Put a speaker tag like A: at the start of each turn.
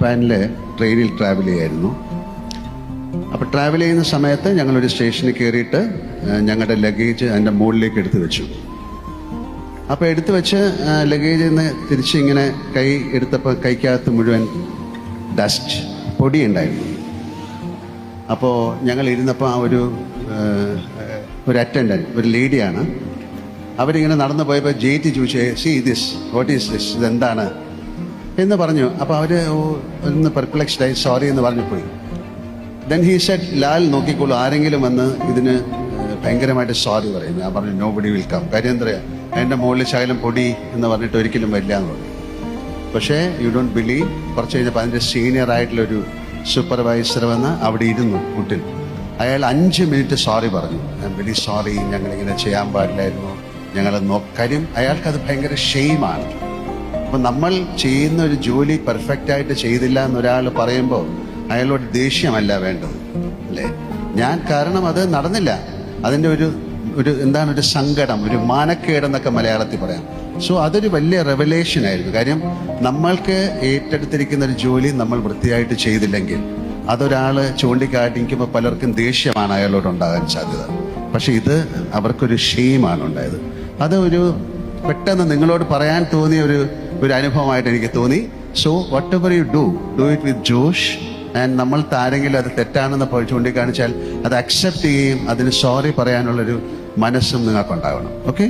A: ജപ്പാനിൽ ട്രെയിനിൽ ട്രാവൽ ചെയ്യായിരുന്നു. അപ്പോൾ ട്രാവൽ ചെയ്യുന്ന സമയത്ത് ഞങ്ങളൊരു സ്റ്റേഷനിൽ കയറിയിട്ട് ഞങ്ങളുടെ ലഗേജ് അതിന്റെ മുകളിലേക്ക് എടുത്തു വെച്ചു. അപ്പോൾ എടുത്തു വെച്ച് ലഗേജിൽ നിന്ന് തിരിച്ച് ഇങ്ങനെ കൈ എടുത്തപ്പോൾ കൈക്കകത്ത് മുഴുവൻ ഡസ്റ്റ് പൊടി ഉണ്ടായിരുന്നു. അപ്പോൾ ഞങ്ങൾ ഇരുന്നപ്പോൾ ആ ഒരു ഒരു അറ്റൻഡന്റ് ഒരു ലേഡിയാണ് അവരിങ്ങനെ നടന്നു പോയപ്പോൾ ജയിറ്റ് ചോദിച്ചേ see this what is this ഇതെന്താണ്? എന്ന് പറഞ്ഞു. അപ്പോൾ അവർ ഒന്ന് പെർപ്ലക്സ്ഡ് ആയി സോറി എന്ന് പറഞ്ഞു പോയി. ദെൻ ഹീ സെഡ് ലാൽ നോക്കിക്കോളൂ ആരെങ്കിലും വന്ന് ഇതിന് ഭയങ്കരമായിട്ട് സോറി പറയും ഞാൻ പറഞ്ഞു നോ ബഡി വിൽ കം കാര്യം എന്താ എന്റെ മുകളിൽ ശകലം പൊടി എന്ന് പറഞ്ഞിട്ട് ഒരിക്കലും വരില്ല എന്ന് പറഞ്ഞു. പക്ഷേ യു ഡോണ്ട് ബിലീവ് കുറച്ച് കഴിഞ്ഞപ്പോൾ അതിന്റെ സീനിയർ ആയിട്ടുള്ളൊരു സൂപ്പർവൈസർ വന്ന് അവിടെ ഇരുന്നു കുട്ടിൽ. അയാൾ അഞ്ച് മിനിറ്റ് സോറി പറഞ്ഞു. ഞാൻ വെരി സോറി ഞങ്ങളിങ്ങനെ ചെയ്യാൻ പാടില്ലായിരുന്നു. ഞങ്ങൾ കാര്യം അയാൾക്കത് ഭയങ്കര ഷെയിമാണ് അപ്പം നമ്മൾ ചെയ്യുന്ന ഒരു ജോലി പെർഫെക്റ്റ് ആയിട്ട് ചെയ്തില്ല എന്നൊരാൾ പറയുമ്പോൾ അയാളോട് ദേഷ്യമല്ല വേണ്ടത് അല്ലേ? ഞാൻ കാരണം അത് നടന്നില്ല. അതിന്റെ ഒരു ഒരു എന്താണ് ഒരു സങ്കടം ഒരു മാനക്കേടെന്നൊക്കെ മലയാളത്തിൽ പറയാം. സോ അതൊരു വലിയ റെവലേഷൻ ആയിരുന്നു. കാര്യം നമ്മൾക്ക് ഏറ്റെടുത്തിരിക്കുന്ന ഒരു ജോലി നമ്മൾ വൃത്തിയായിട്ട് ചെയ്തില്ലെങ്കിൽ അതൊരാൾ ചൂണ്ടിക്കാട്ടിക്കുമ്പോൾ പലർക്കും ദേഷ്യമാണ് അയാളോട് ഉണ്ടാകാൻ സാധ്യത. പക്ഷെ ഇത് അവർക്കൊരു ഷെയിമാണ് ഉണ്ടായത്. അത് ഒരു പെട്ടെന്ന് നിങ്ങളോട് പറയാൻ തോന്നിയ ഒരു ഒരു അനുഭവമായിട്ട് എനിക്ക് തോന്നി. So whatever you do do it with Josh and നമ്മൾ താരെങ്കിലും അത് തെറ്റാണെന്ന് ചൂണ്ടിക്കാണിച്ചാൽ അത് അക്സെപ്റ്റ് ചെയ്യുകയും അതിന് സോറി പറയാനുള്ളൊരു മനസ്സും നിങ്ങൾക്കുണ്ടാവണം. ഓക്കെ